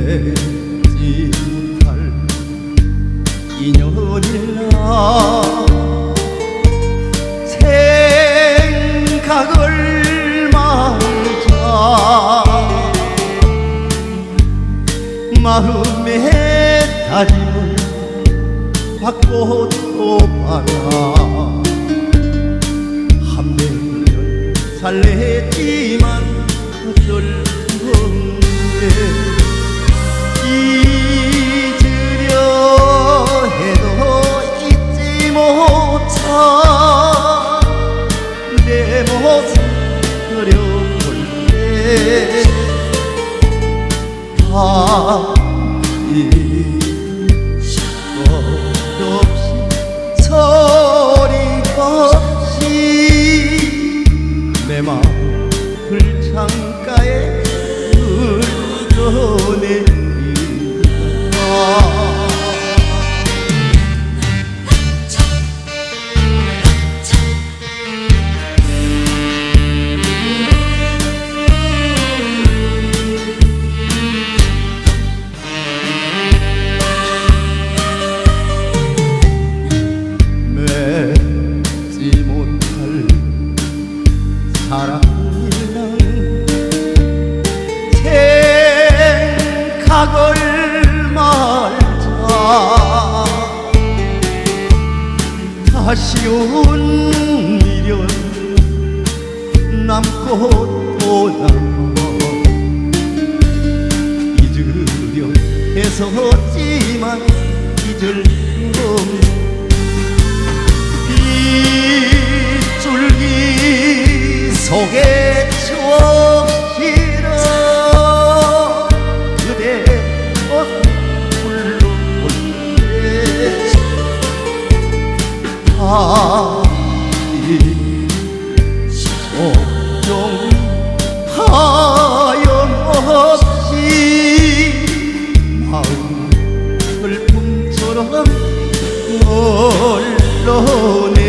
맺지 못할 인연일라 생각을 말자. 마음의 다짐을 받고 또 받아 한백년 살랬지만 어쩔 다시 말자 다시 온 미련 남고 또 남아 잊으려 애썼지만 잊을 수 없는 빗줄기 속에 사이 종종 하염없이 마음을 품처럼 얼러내